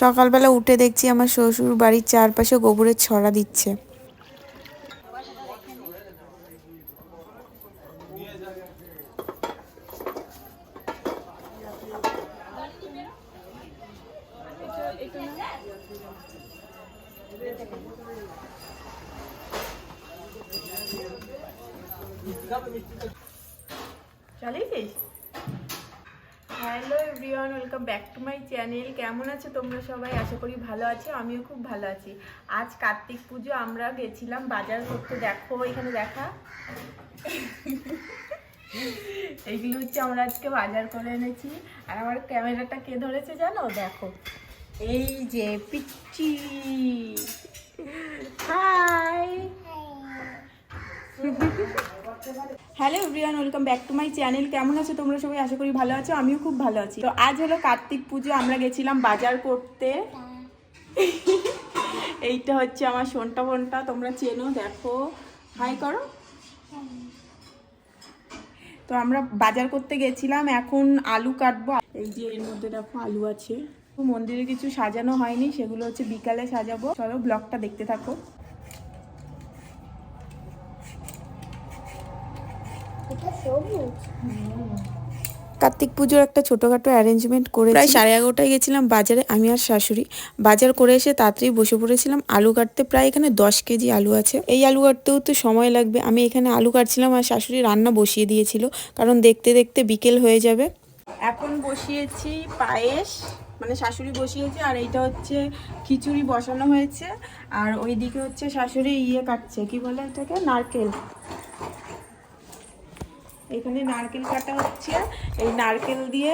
সকালবেলা উঠে দেখছি আমার শ্বশুর বাড়ির চারপাশে গোবরের ছড়া দিচ্ছে। চালিয়েছিস everyone welcome back to my channel কেমন আছো তোমরা সবাই? আশা করি ভালো আছো, আমিও খুব ভালো আছি। আজ কার্তিক পুজো, আমরা গেছিলাম বাজার করতে। দেখো, এখানে দেখা। এইগুলো হচ্ছে আমরা আজকে বাজার করে এনেছি। আর আমার ক্যামেরাটা কে ধরেছে জানো? দেখো। এই যে পিচ্চি। Hi hello everyone, welcome back to my channel. কেমন আছো তোমরা সবাই? আশা করি ভালো আছো, আমিও খুব ভালো আছি। তো আজ হলো কার্তিক পুজো, আমরা গেছিলাম বাজার করতে। এইটা হচ্ছে আমার সোনটা ফোনটা, তোমরা চেনো, দেখো। হাই করো। তো আমরা বাজার করতে গেছিলাম, এখন আলু কাটবো। এই যে এর মধ্যে দেখো আলু আছে। মন্দিরে কিছু সাজানো হয়নি, সেগুলো হচ্ছে বিকালে সাজাবো। চলো ব্লগটা দেখতে থাকো। কার্তিক পুজোর একটা ছোটোখাটো অ্যারেঞ্জমেন্ট করে প্রায় সাড়ে এগারোটায় গেছিলাম বাজারে আমি আর শাশুড়ি। বাজার করে এসে তাড়াতাড়ি বসে পড়েছিলাম। আলু কাটতে প্রায় এখানে দশ কেজি আলু আছে। এই আলু কাটতেও তো সময় লাগবে। আমি এখানে আলু কাটছিলাম আর শাশুড়ি রান্না বসিয়ে দিয়েছিল। কারণ দেখতে দেখতে বিকেল হয়ে যাবে। এখন বসিয়েছি পায়েস মানে শাশুড়ি বসিয়েছে আর এইটা হচ্ছে খিচুড়ি বসানো হয়েছে। আর ওইদিকে হচ্ছে শাশুড়ি ইয়ে কাটছে কি বলে এটাকে নারকেল। এখানে নারকেল কাটা হচ্ছে। এই নারকেল দিয়ে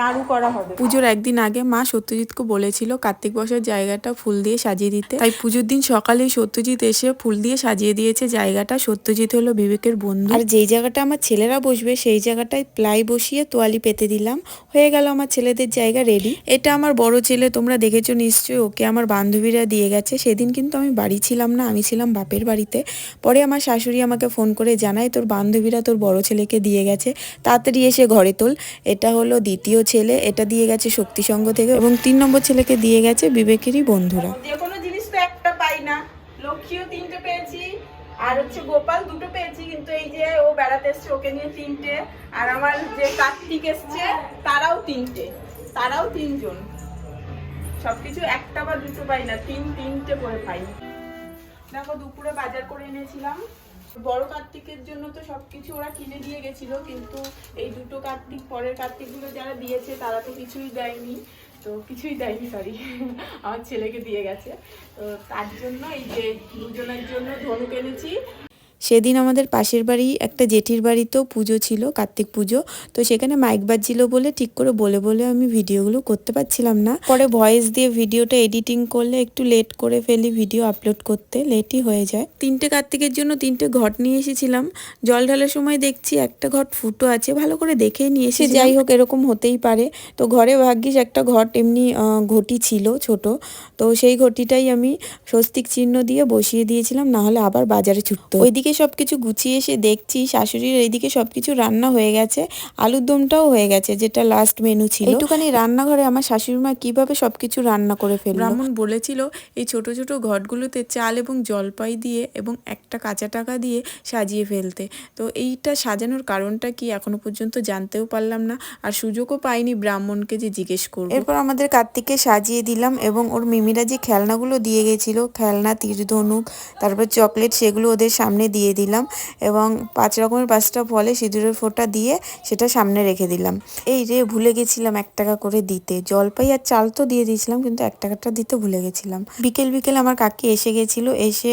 নাড়ু করা হবে। পুজোর একদিন আগে মা সত্যজিৎকে বলেছিল কার্তিক বসার জায়গাটা ফুল দিয়ে সাজিয়ে দিতে। তাই পুজোর দিন সকালে সত্যজিৎ এসে ফুল দিয়ে সাজিয়ে দিয়েছে জায়গাটা। সত্যজিৎ হলো বিবেকের বন্ধু। আর যেই জায়গাটা আমার ছেলেরা বসবে সেই জায়গাটায় প্লাই বসিয়ে তোয়ালি পেতে দিলাম। হয়ে গেল আমার ছেলেদের জায়গা রেডি এটা আমার বড় ছেলে তোমরা দেখেছ নিশ্চয়ই ওকে আমার বান্ধবীরা দিয়ে গেছে। সেদিন কিন্তু আমি বাড়ি ছিলাম না আমি ছিলাম বাপের বাড়িতে। পরে আমার শাশুড়ি আমাকে ফোন করে জানায় তোর বান্ধবীরা তোর বড় ছেলেকে দিয়ে গেছে। তাড়াতাড়ি এসে ঘরে তোল। এটা হলো দ্বিতীয় ছেলে। এটা দিয়ে গেছে শক্তিসঙ্গ থেকে এবং তিন নম্বর ছেলেকে দিয়ে গেছে বিবেকেরই বন্ধুরা। কোনো জিনিস তো একটা পাই না। লক্ষ্মীও তিনটে পেয়েছি, আর হচ্ছে গোপাল দুটো পেয়েছি, কিন্তু এই যে ও বেড়াতে এসছে, ওকে নিয়ে তিনটে। আর আমার যে কার্তিক এসছে, তারাও তিনটে। তারাও তিনজন। সবকিছু একটা বা দুটো পাই না। তিন, তিনটে করে পাই। দেখো, দুপুরে বাজার করে এনেছিলাম। বড় কার্তিকের জন্য তো সবকিছু ওরা কিনে দিয়ে গেছিল, কিন্তু এই দুটো কার্তিক, পরের কার্তিকগুলো যারা দিয়েছে তারা তো কিছুই দেয়নি। তো কিছুই দেয়নি সরি আমার ছেলেকে দিয়ে গেছে। তো তার জন্য এই যে দুজনের জন্য ধনুক এনেছি। সেদিন আমাদের পাশের বাড়ি একটা জেঠির বাড়িতেও পুজো ছিল কার্তিক পুজো। তো সেখানে মাইক বাজছিল বলে ঠিক করে বলে বলে আমি ভিডিওগুলো করতে পারছিলাম না। পরে ভয়েস দিয়ে ভিডিওটা এডিটিং করলে একটু লেট করে ফেলি ভিডিও আপলোড করতে লেটই হয়ে যায়। তিনটে কার্তিকের জন্য তিনটে ঘট নিয়ে এসেছিলাম। জল ঢালার সময় দেখছি একটা ঘট ফুটো আছে ভালো করে দেখে নিয়ে এসে যাই হোক এরকম হতেই পারে। তো ঘরে ভাগ্যিস একটা ঘট এমনি ঘটি ছিল ছোট। তো সেই ঘটিটাই আমি স্বস্তিক চিহ্ন দিয়ে বসিয়ে দিয়েছিলাম না হলে আবার বাজারে ছুটতো ওইদিকে সবকিছু গুছিয়ে এসে দেখছি শাশুড়ির এইদিকে সব কিছু রান্না হয়ে গেছে আলুর দমটাও হয়ে গেছে যেটা লাস্ট মেনু ছিল। একটুখানি রান্নাঘরে আমার শাশুড়ি মা কীভাবে সব কিছু রান্না করে ফেলল? ব্রাহ্মণ বলেছিল এই ছোট ছোট ঘটগুলোতে চাল এবং জলপাই দিয়ে এবং একটা কাঁচা টাকা দিয়ে সাজিয়ে ফেলতে। তো এইটা সাজানোর কারণটা কি এখনও পর্যন্ত জানতেও পারলাম না আর সুযোগও পাইনি ব্রাহ্মণকে যে জিজ্ঞেস করব। এরপর আমাদের কার্তিককে সাজিয়ে দিলাম এবং ওর মিমিরা যে খেলনাগুলো দিয়ে গেছিল খেলনা তীর ধনুক তারপর চকলেট সেগুলো ওদের সামনে দিয়ে দিলাম এবং পাঁচ রকমের পাঁচটা ফলে সিঁদুরের ফোঁটা দিয়ে সেটা সামনে রেখে দিলাম। এই রে ভুলে গেছিলাম এক টাকা করে দিতে। জলপাই আর চাল তো দিয়ে দিয়েছিলাম, কিন্তু এক টাকাটা দিতে ভুলে গেছিলাম। বিকেল বিকেল আমার কাকি এসে গেছিল, এসে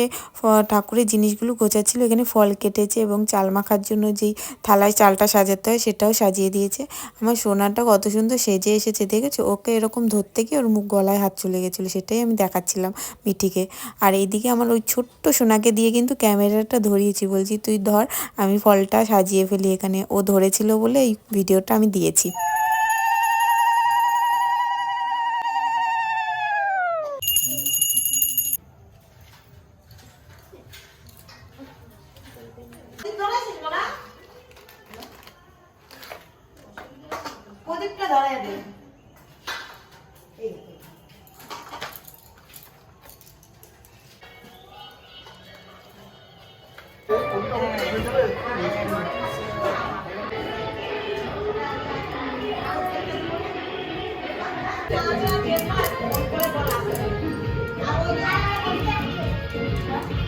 ঠাকুরের জিনিসগুলো গোছাচ্ছিল। এখানে ফল কেটেছে এবং চাল মাখার জন্য যেই থালায় চালটা সাজাতে হয় সেটাও সাজিয়ে দিয়েছে। আমার সোনাটা কত সুন্দর সেজে এসেছে, দেখেছ? ওকে এরকম ধরতে গিয়ে ওর মুখ গলায় হাত চলে গেছিল, সেটাই আমি দেখাচ্ছিলাম মিঠিকে। আর এইদিকে আমার ওই ছোট্ট সোনাকে দিয়ে কিন্তু ক্যামেরাটা ধরিয়েছি, বলছি, তুই ধর, আমি ফলটা সাজিয়ে ফেলি এখানে। ও ধরেছিল বলে এই ভিডিওটা আমি দিয়েছি।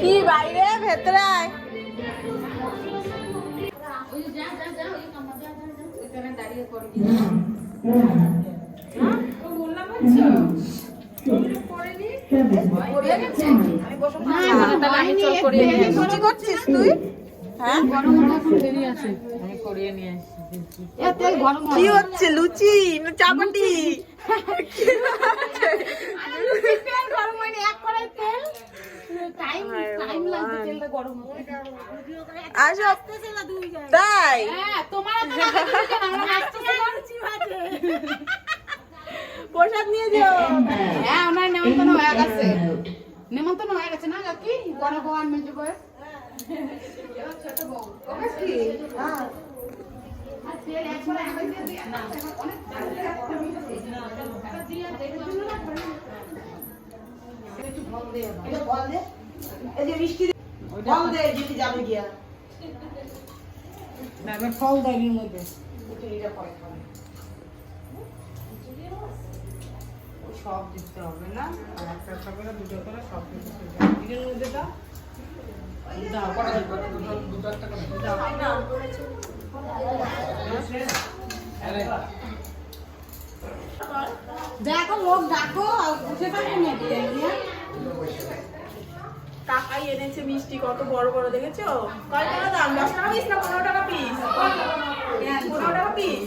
কি বাইরে? ভেতরে আয় বসে করছিস তুই? হ্যাঁ? কি হচ্ছে লুচি? না চাপাটি আসো। তাই? প্রসাদ নিয়ে যাও। হ্যাঁ ওনার নেমন্তন্ন হয়ে গেছে। নেমন্তন্ন হয়ে গেছে না কাকি? গণভগবান মেজো ফল দেয় মধ্যে সব দিতে হবে না। আর একটা দুটো করে সব দিতে হবে। মধ্যে দাও। দেখো লোক ডাকো আর নিয়ে কাকাই এনেছে মিষ্টি কত বড় বড় দেখেছ? কয় টাকা দাম? দশ টাকা পিস না পনেরো টাকা পিস পনেরো টাকা পিস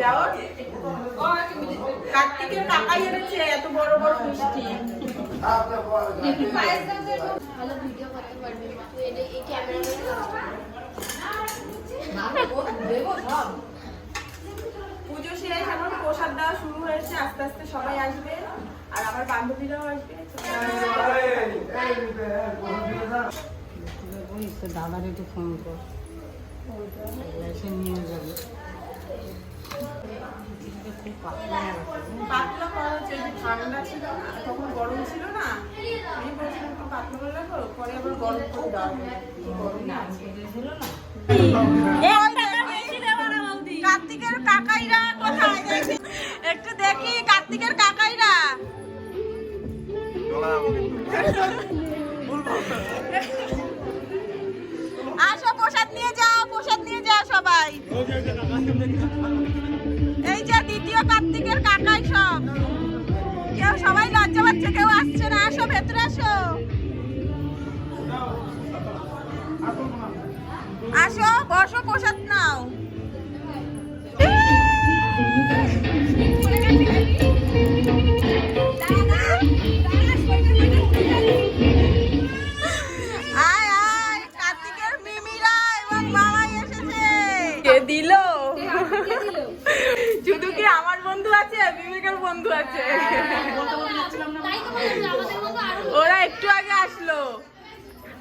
যাও কার্তিকের টাকাই এনেছে এত বড় বড় মিষ্টি। ভালো ভিডিও করতে পারবি এটা এই ক্যামেরা পুজো শেষ এখন প্রসাদ দেওয়া শুরু হয়েছে, আস্তে আস্তে সবাই আসবে, আর আমার বান্ধবীরাও আসবে। দাদার একটু ফোন কর নিয়ে যাবে পাতলা ঠান্ডা ছিল তখন গরম ছিল। কার্তিকের কাকাইরা কোথায় একটু দেখি, কার্তিকের কাকাইরা। আসো, প্রসাদ নিয়ে যাও, প্রসাদ নিয়ে যাও সবাই। এই যে দ্বিতীয় কার্তিকের কাকাই সব। কেউ সবাই লজ্জা পাচ্ছে, কেউ আসছে না। আসো, ভেতরে আসো। আসো বসো প্রসাদ নাও।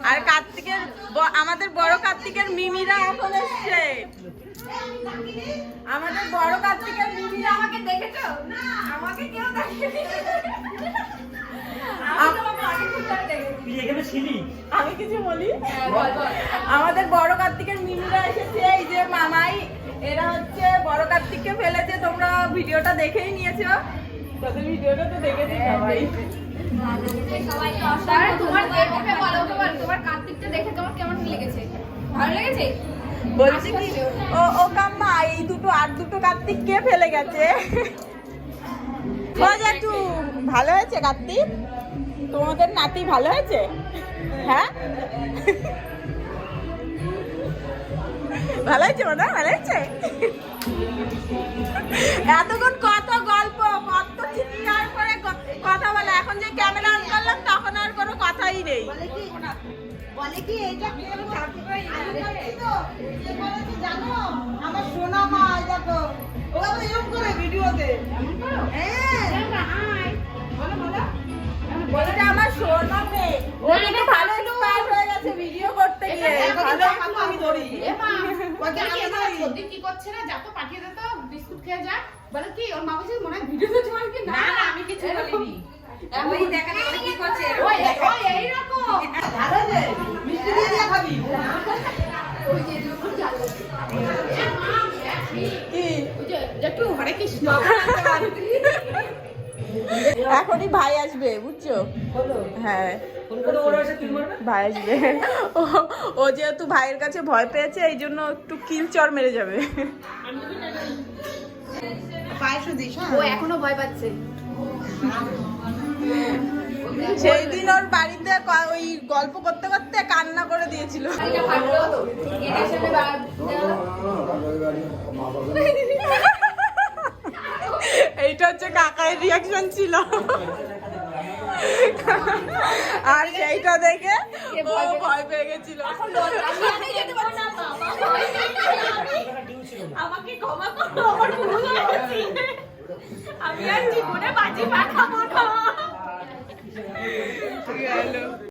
আর কার্তিকের আমাদের বড় কার্তিকের মিমিরা এখন এসছে। আমাদের বড় কার্তিকের মিমিরা আমাকে দেখেছ? না আমাকে কেউ দেখেনি। আমি কিছু বলি? আমাদের বড় কার্তিকের মিমিরা এসেছে। এই যে মামাই এরা হচ্ছে বড় কার্তিককে ফেলেছে। তোমরা ভিডিওটা দেখেই নিয়েছো। তোদের ভিডিওটা তো দেখে বলো বলছি কি ও ও কাম্মা এই দুটো আর দুটো কার্তিক কে ফেলে গেছে? জেঠু ভালো হয়েছে কার্তিক? তোমাদের নাতি ভালো হয়েছে? হ্যাঁ? ভালো হয়েছে মনে? ভালো হয়েছে? এতক্ষণ কথা বলে। এখন যে ক্যামেরা অন করলাম তখন আর কোনো কথাই নেই। বলে কি? এইটা কি আমি জানতে পারি না। আমি বলছি তো, যে বলে কি জানো আমার সোনা মা বলো এরকম করে ভিডিওতে। হ্যাঁ। বলো বলো। বলতে আমার সোনা মেয়ে। ও ভালো এক্সপায়ার হয়ে গেছে ভিডিও করতে গিয়ে। ভালো আমি ধরি। এ মা, ওকে ওকে আমি কি ধরি। কি করছে না যা তো পাঠিয়ে দে তো বিস্কুট খেয়ে যা। বলে কি ওর মা বলছে মনে হয় ভিডিও তো তোমার কি না না আমি কিছু বলিনি ওই দেখা কি করছে? ওই ওই এইরকম। ভালো যে মিষ্টি দিয়ে দিয়ে খাবি কি ওই যে একটু হরে কৃষ্ণ এখনই ভাই আসবে বুঝছ? হ্যাঁ। ভাই আসবে। ও- ও যেহেতু ভাইয়ের কাছে ভয় পেয়েছে এই জন্য একটু কিল চর মেরে যাবে। ও এখনও ভয় পাচ্ছে। সেই দিন ওর বাড়িতে ওই গল্প করতে করতে কান্না করে দিয়েছিল। এইটা হচ্ছে কাকায়ের রিয়াকশন ছিল। আর সেইটা দেখে ও ভয় পেয়ে গেছিল। আমাকে ক্ষমা করো আমি আর জীবনে বাজি পাঠাবো না। গেল